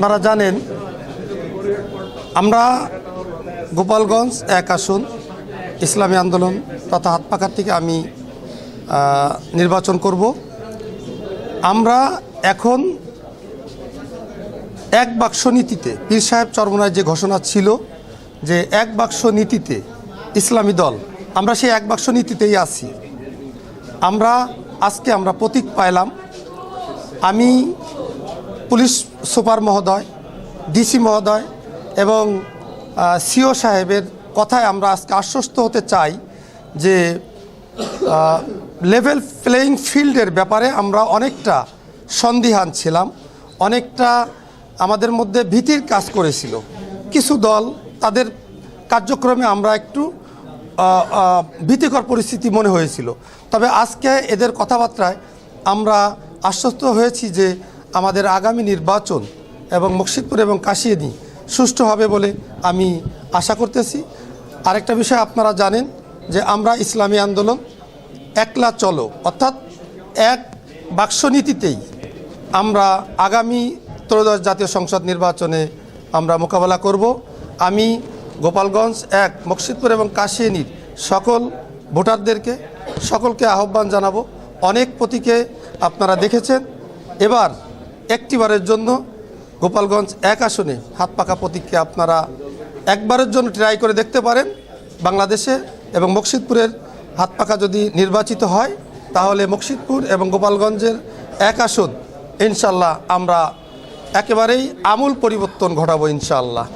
আপনারা জানেন, আমরা গোপালগঞ্জ এক আসন, ইসলামী আন্দোলন তথা হাতপাখার থেকে আমি নির্বাচন করব। আমরা এখন এক বাক্স নীতিতে, পীর সাহেব চরমনায় যে ঘোষণা ছিল যে এক বাক্স নীতিতে ইসলামী দল, আমরা সেই এক বাক্স নীতিতেই আছি। আমরা, আজকে আমরা প্রতীক পাইলাম। আমি পুলিশ সুপার মহোদয়, ডিসি মহোদয় এবং সিও সাহেবের কথায় আমরা আজকে আশ্বস্ত হতে চাই যে লেভেল প্লেয়িং ফিল্ডের ব্যাপারে আমরা অনেকটা সন্দিহান ছিলাম, অনেকটা আমাদের মধ্যে ভীতির কাজ করেছিল। কিছু দল তাদের কার্যক্রমে আমরা একটু ভীতিকর পরিস্থিতি মনে হয়েছিল। তবে আজকে এদের কথাবার্তায় আমরা আশ্বস্ত হয়েছি যে আমাদের আগামী নির্বাচন এবং মুর্শিদপুর এবং কাশিয়ানি সুষ্ঠু হবে বলে আমি আশা করতেছি। আরেকটা বিষয় আপনারা জানেন যে আমরা ইসলামী আন্দোলন একলা চলো, অর্থাৎ এক বাক্সনীতিতেই আমরা আগামী ত্রয়োদশ জাতীয় সংসদ নির্বাচনে আমরা মোকাবেলা করব। আমি গোপালগঞ্জ এক মকসিদপুর এবং কাশিয়ানির সকল ভোটারদেরকে, সকলকে আহ্বান জানাব। অনেক প্রতীকে আপনারা দেখেছেন। এবার একটিবারের জন্য গোপালগঞ্জ এক আসনে হাত পাকা প্রতীককে আপনারা একবারের জন্য ট্রাই করে দেখতে পারেন বাংলাদেশে এবং মকসিদপুরের হাত পাকা যদি নির্বাচিত হয়, তাহলে মকসিদপুর এবং গোপালগঞ্জের এক আসন, ইনশাল্লাহ আমরা একেবারেই আমূল পরিবর্তন ঘটাবো ইনশাআল্লাহ